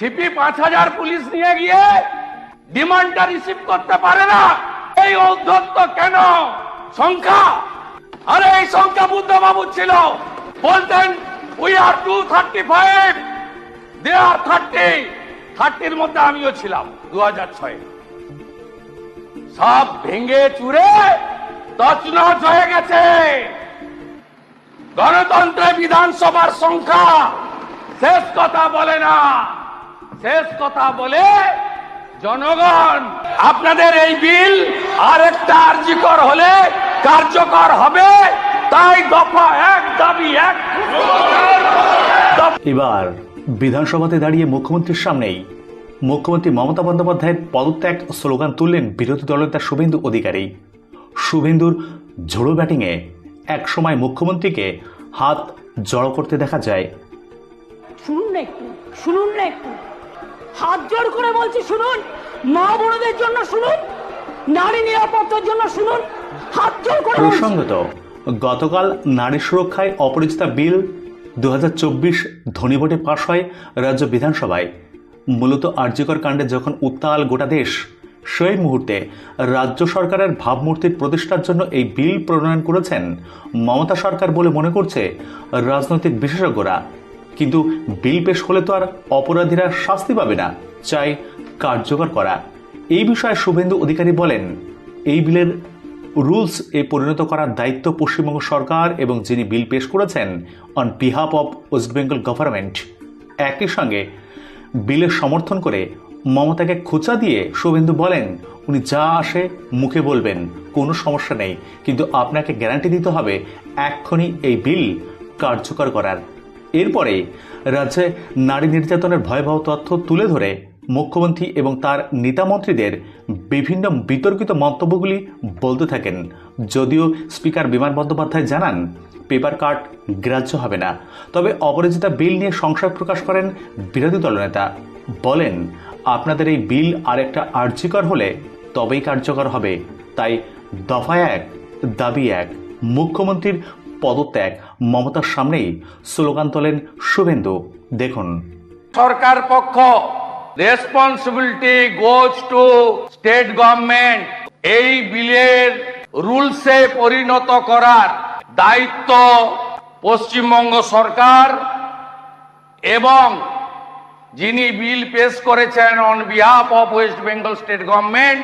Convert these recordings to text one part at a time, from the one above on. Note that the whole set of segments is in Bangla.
সিপি পাঁচ হাজার পুলিশ নিয়ে গিয়ে ডিমান্ডটা রিসিভ করতে পারে না। এই ঔদ্ধত্য কেন? সংখ্যা? আরে, এই সংখ্যা বুদ্ধবাবু ছিল। বলতেন we are two thirty five they are thirty থার্টির মধ্যে আমিও ছিলাম দু হাজার ছয়ে। সব ভেঙে চুরে তছনছ হয়ে গেছে। গণতন্ত্রে বিধানসভার সংখ্যা শেষ কথা বলে না। শেষ কথা বলে জনগণ আপনাদের এই বিল আরেকটা আর্যিকর হলে কার্যকর হবে তাই দফা এক দাবি এক। এবার বিধানসভাতে দাঁড়িয়ে মুখ্যমন্ত্রীর সামনেই মুখ্যমন্ত্রী মমতা বন্দ্যোপাধ্যায়ের পদত্যাগ স্লোগান তুললেন বিরোধী দলনেতা শুভেন্দু অধিকারী। শুভেন্দুর ঝোড়ো ব্যাটিংয়ে এক সময় মুখ্যমন্ত্রীকে হাত জড়ো করতে দেখা যায়। শুনুন না একটু শুনুন না একটু। হাত জোর করে বলছি, শুনুন। মা বোনদের জন্য শুনুন, নারী নিরাপত্তার জন্য শুনুন, হাত জোর করে প্রসঙ্গত, গতকাল নারী সুরক্ষায় অপরিচিতা বিল দু ধনী ভোটে পাশ হয় রাজ্য বিধানসভায়। মূলত আর্যকর কাণ্ডে যখন উত্তাল গোটা দেশ, সেই মুহূর্তে রাজ্য সরকারের ভাবমূর্তির প্রতিষ্ঠার জন্য এই বিল প্রণয়ন করেছেন মমতা সরকার বলে মনে করছে রাজনৈতিক বিশেষজ্ঞরা। কিন্তু বিল পেশ হলে তো আর অপরাধীরা শাস্তি পাবে না, চাই কার্যকর করা। এই বিষয়ে শুভেন্দু অধিকারী বলেন, এই বিলের রুলস এ পরিণত করার দায়িত্ব পশ্চিমবঙ্গ সরকার এবং যিনি বিল পেশ করেছেন on behalf of West Bengal government একই সঙ্গে বিলের সমর্থন করে মমতাকে খোঁচা দিয়ে শুভেন্দু বলেন, উনি যা আসে মুখে বলবেন, কোনো সমস্যা নেই। কিন্তু আপনাকে গ্যারান্টি দিতে হবে এক্ষুনি এই বিল কার্যকর করার। এরপরে রাজ্যে নারী নির্যাতনের ভয়াবহ তথ্য তুলে ধরে মুখ্যমন্ত্রী এবং তার নেতামন্ত্রীদের বিভিন্ন বিতর্কিত মন্তব্যগুলি বলতে থাকেন। যদিও স্পিকার বিমান বন্দ্যোপাধ্যায় জানান, পেপার কাট গ্রাহ্য হবে না। তবে অপরাজিতা বিল নিয়ে সংশয় প্রকাশ করেন বিরোধী দলনেতা। বলেন, আপনাদের এই বিল আরেকটা আর্যিকর হলে তবেই কার্যকর হবে। তাই দফা এক, দাবি এক, মুখ্যমন্ত্রীর পদত্যাগ মমতার সামনেই স্লোগান তোলেন শুভেন্দু। দেখুন। সরকার পক্ষ responsibility goes to state government এই বিলের রুলসে পরিণত করার দায়িত্ব পশ্চিমবঙ্গ সরকার এবং যিনি বিল পেশ করেছেন on behalf of West Bengal state government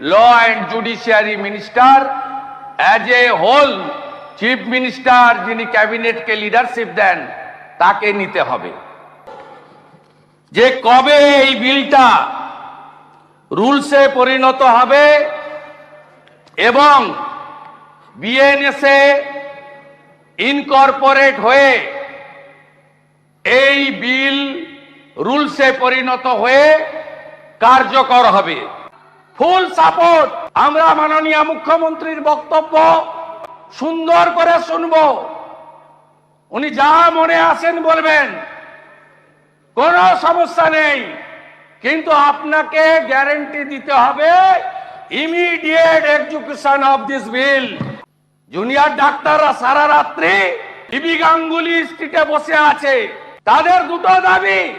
law and judiciary minister as a whole chief minister যিনি ক্যাবিনেটকে লিডারশিপ দেন, তাকে নিতে হবে। যে কবে এই বিলটা রুলসে পরিণত হবে এবং বিএনএসএ ইনকর্পোরেট হয়ে এই বিল রুলসে পরিণত হয়ে কার্যকর হবে। ফুল সাপোর্ট আমরা মাননীয় মুখ্যমন্ত্রীর বক্তব্য সুন্দর করে শুনব। উনি যা মনে আসেন বলবেন। কোনো সমস্যা নেই। কিন্তু আপনাকে গ্যারেন্টি দিতে হবে, immediate execution of this bill. Junior ডাক্তাররা সারা রাত্রি বিবি গাঙ্গুলি স্ট্রিটে বসে আছে। তাদের দুটো দাবি।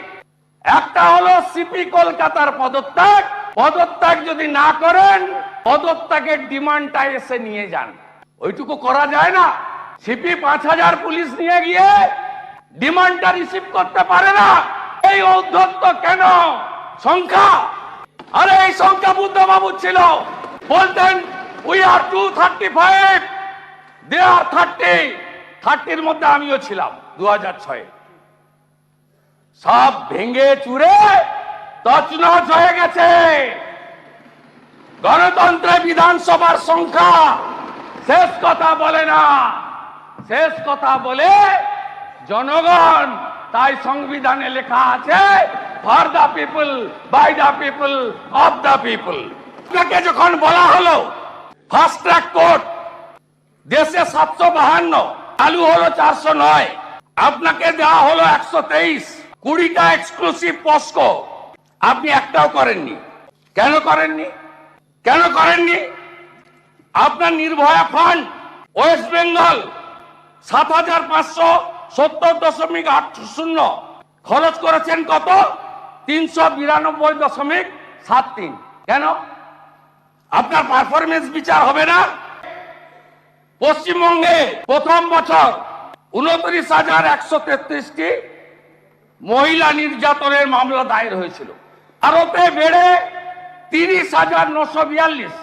একটা হলো সিপি কলকাতার পদত্যাগ। পদত্যাগ যদি না করেন, পদত্যাগের ডিমান্ডটা এসে নিয়ে যান। ওইটুকু করা যায় না। সিপি পাঁচ হাজার পুলিশ নিয়ে গিয়ে ডিমান্ডটা রিসিভ করতে পারে না। এই ঔদ্ধত্য কেন? সংখ্যা? আরে, এই সংখ্যা বুদ্ধবাবু ছিল। বলতেন we are two thirty five they are thirty থার্টির মধ্যে আমিও ছিলাম দু হাজার ছয়ে। সব ভেঙে চুরে তছনছ হয়ে গেছে। গণতন্ত্রে বিধানসভার সংখ্যা শেষ কথা বলে না। শেষ কথা বলে জনগণ, তাই সংবিধানে লেখা আছে for the people by the people of the people আপনাকে যখন বলা হলো ফাস্ট ট্র্যাক কোর্ট দেশে সাতশো বাহান্ন, চালু হলো চারশো নয়, আপনাকে দেওয়া হলো একশো তেইশ, কুড়িটা এক্সক্লুসিভ পস্কো আপনি একটাও করেননি। কেন করেননি? কেন করেননি? আপনার নির্ভয়া ফান্ড ওয়েস্ট বেঙ্গল সাত হাজার পাঁচশো সত্তর দশমিক আট শূন্য। খরচ করেছেন কত? তিনশো বিরানব্বই দশমিক সাত তিন। কেন? আপনার পারফরমেন্স বিচার হবে না। পশ্চিমবঙ্গে প্রথম বছর উনত্রিশ হাজার একশো তেত্রিশটি মহিলা নির্যাতনের মামলা দায়ের হয়েছিল। ভারতে বেড়ে তিরিশ হাজার নশো বিয়াল্লিশ।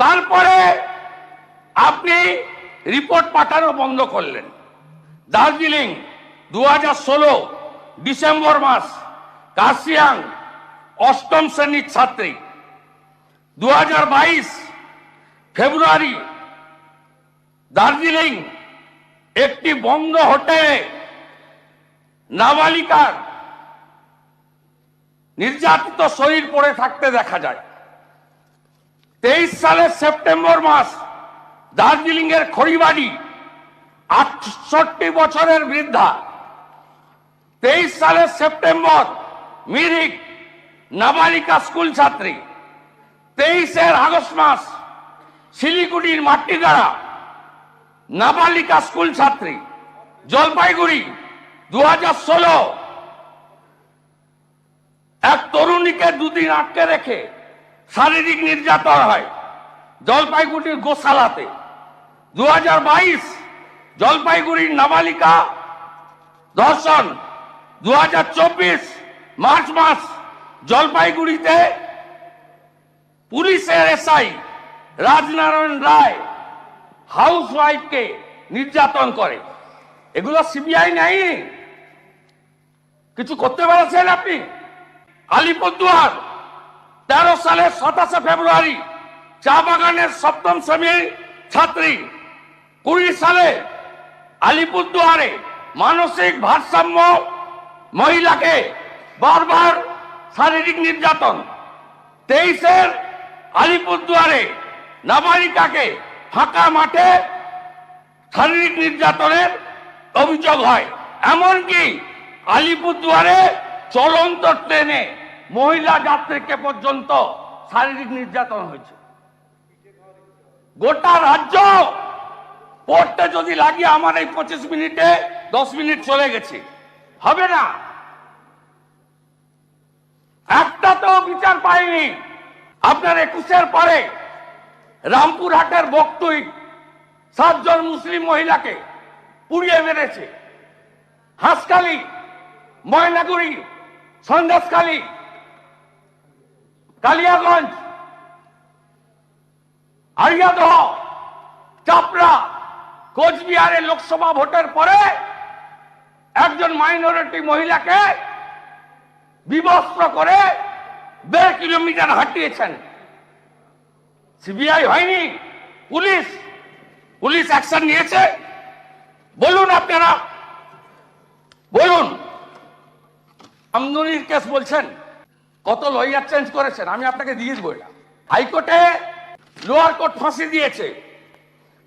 তারপরে আপনি রিপোর্ট পাঠানো বন্ধ করলেন। দার্জিলিং দু ডিসেম্বর মাস, কার্শিয়াং, অষ্টম শ্রেণির ছাত্রী। দু হাজার বাইশ, ফেব্রুয়ারি, দার্জিলিং, একটি বন্ধ হোটেলে নাবালিকার নির্যাতিত শরীর পড়ে থাকতে দেখা যায়। তেইশ সালের সেপ্টেম্বর মাস দার্জিলিং এর খড়িবাড়ি, আটষট্টি বছরের বৃদ্ধা। তেইশ সালের সেপ্টেম্বর, মিরিক, নাবালিকা স্কুল ছাত্রী। তেইশের আগস্ট মাস, শিলিগুড়ির মাটিগাড়া, নাবালিকা স্কুল ছাত্রী। জলপাইগুড়ি দু এক তরুণীকে দুদিন আটকে রেখে শারীরিক নির্যাতন হয়। জলপাইগুড়ির গোশালাতে। দু বাইশ জলপাইগুড়ির নাবালিকা ধর্ষণ। দু মার্চ মাস জলপাইগুড়িতে পুলিশের এসআই রাজনারায়ণ রায় হাউস ওয়াইফকে নির্যাতন করে। এগুলো সিবিআই নেই। কিছু করতে পেরেছেন আপনি? আলিপুরদুয়ার তেরো সালের সাতাশে ফেব্রুয়ারি চা বাগানের সপ্তম শ্রেণির ছাত্রী, কুড়ি সালে আলিপুরদুয়ারে মানসিক ভারসাম্য মহিলাকে বারবার শারীরিক নির্যাতন। তেইশের আলিপুরদুয়ারে নাবালিকাকে ফাঁকা মাঠে শারীরিক নির্যাতনের অভিযোগ হয়। এমনকি আলিপুরদুয়ারে চলন্ত ট্রেনে মহিলা যাত্রীকে পর্যন্ত শারীরিক নির্যাতন হয়েছে। গোটা রাজ্য পড়তে যদি লাগিয়ে আমার এই পঁচিশ মিনিটে, দশ মিনিট চলে গেছে। হবে না। একটা তো বিচার পাইনি। আপনার একুশের পরে রামপুরহাটের বক্তুই সাতজন মুসলিম মহিলাকে পুড়িয়ে মেরেছে। হাঁসখালি, ময়নাগুড়ি, সন্দেশখালী কালিয়াগঞ্জ, আরিয়াদহ, চাপড়া, কোচবিহারের লোকসভা ভোটের পরে একজন মাইনরিটি মহিলাকে বিবস্ত্র করে দেড় কিলোমিটার হাঁটিয়েছেন। সিবিআই হয়নি, পুলিশ পুলিশ অ্যাকশন নিয়েছে। বলুন আপনারা, বলুন, আমদনির কেস বলছেন? কত লয়ার চেঞ্জ করেছেন, আমি আপনাকে দিয়ে দেবো এটা। হাইকোর্টে লোয়ার কোর্ট ফাঁসি দিয়েছে।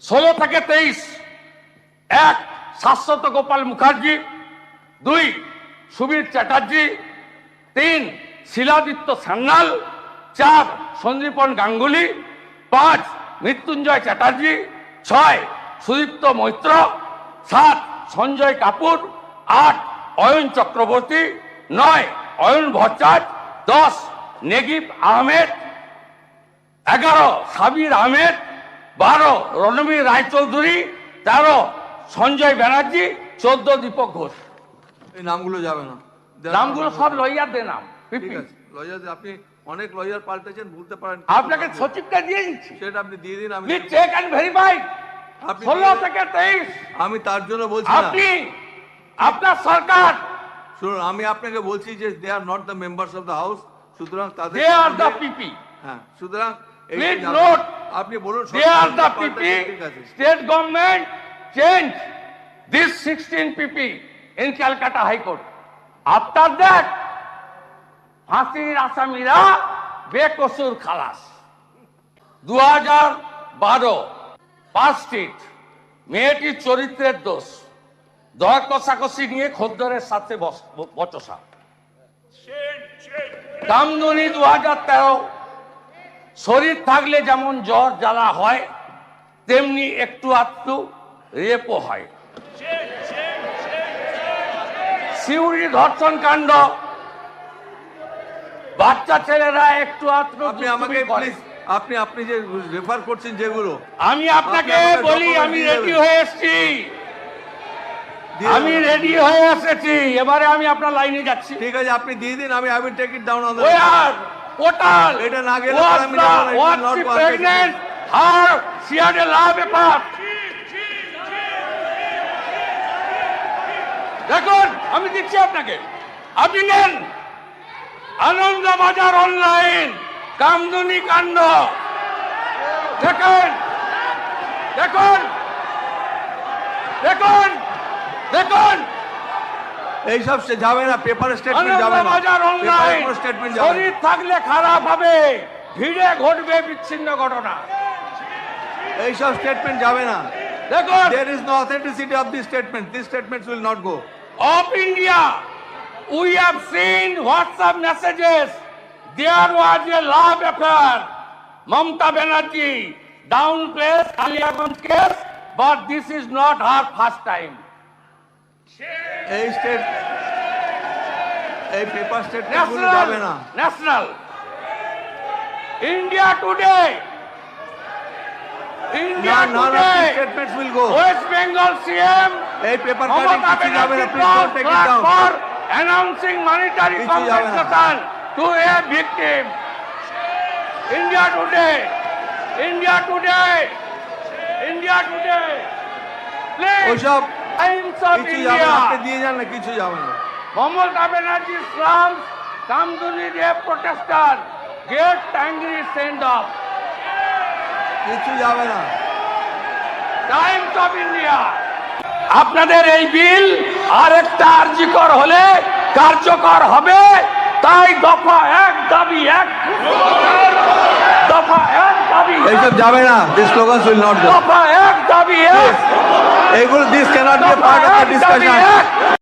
ষোলো থেকে তেইশ। এক, শাশ্বত গোপাল মুখার্জি। দুই, সুবীর চ্যাটার্জি। তিন, শিলাদিত্য সান্যাল। চার সঞ্জীবন গাঙ্গুলি। পাঁচ, মৃত্যুঞ্জয় চ্যাটার্জি। ছয়, সুদীপ্ত মৈত্র। সাত, সঞ্জয় কাপুর। আট, অয়ন চক্রবর্তী। নয়, অয়ন ভট্টাচ দশ নেগিব আহমেদ। এগারো সাবির আহমেদ। বারো রণবীর রায়চৌধুরী। তেরো সঞ্জয় ব্যানার্জি। চোদ্দ দীপক ঘোষ। এই নামগুলো যাবে না। নামগুলো সব লইয়ারদের নাম। ঠিক আছে লয়ার আপনি অনেক লয়ার পাল্টেছেন ভুলতে পারেন আপনাকে সচিবকে দিয়ে দিচ্ছি। সেটা আপনি দিয়ে দিন আমি চেক অ্যান্ড ভেরিফাই ষোলো থেকে তেইশ। আমি তার জন্য বলছি আপনি আপনার সরকার শুনুন আমি আপনাকে বলছি যে they are not the members of the house সুতরাং তাদের দে আর দ্য পিপি হ্যাঁ সুতরাং যে note, আপনি বলুন PP. পাল্টেছে, ঠিক আছে State government change this 16 PP in Calcutta High Court. After that, ফাঁসির আসামিরা বেকসুর খালাস দু হাজার বারো পাঁচ স্ট্রিট মেয়েটির চরিত্রের দোষ দর কষাকষি নিয়ে খদ্দরের সাথে বচসা কামদুনি দু হাজার তেরো শরীর থাকলে যেমন জ্বর জ্বালা হয় তেমনি একটু আধটু রেপও হয়। সিউড়ি ধর্ষণ কাণ্ড। বাচ্চা ছেলেরা একটু আত্ম আপনি আমাকে আপনি আপনি যে রেফার করছেন যেগুলো আমি আপনাকে বলি আমি রেডি হয়ে এসেছি। আমি রেডি হয়ে এসেছি এবারে আমি আপনার লাইনে যাচ্ছি ঠিক আছে আপনি দিয়ে দিন আমি I will take it down on Where? Portal. এটা না গেলে আমি যাব না, pregnant? Her, she had a love affair. দেখুন আমি দিচ্ছি আপনাকে আপনি নেন আনন্দ বাজার অনলাইন কামদুনি কাণ্ড দেখুন দেখুন দেখুন দেখুন। এই সে যাবে না পেপার স্টেটমেন্ট যাবে না। বাজার অনলাইন স্টেটমেন্ট যাবে থাকলে খারাপ হবে। ভিড়ে ঘটবে বিচ্ছিন্ন ঘটনা। এই স্টেটমেন্ট যাবে না। দেখুন। There is of this statement this statements will not go of India we have seen WhatsApp messages there was a love Mamata Banerjee down place Kaliaganj case but this is not her first time এই স্টেট এই পেপার স্টেটমেন্ট গুলো যাবে National, না national. India today. India none of these today. statements will go West Bengal CM এই পেপার কাটিং Mamata কিছু যাবে না Banerjee please don't crossed take it flag down for announcing monetary কিছু যাবে না। compensation to a victim. India today, India today, India today. Please, ওসব না দিয়ে যান না কিছু যাবে না। send off. কিছু যাবে না। Times of India. আপনাদের এই বিল আরেকটা আর্জিকর হলে কার্যকর হবে। তাই দফা এক দাবি এক। দফা এক দাবি এইসব যাবে না দিস স্লোগানস উইল নট দফা এক দাবি এক। এইগুলো দিস ক্যানট বি দফা পার্ট অফ দ্য এক দাবি ডিসকাশন এক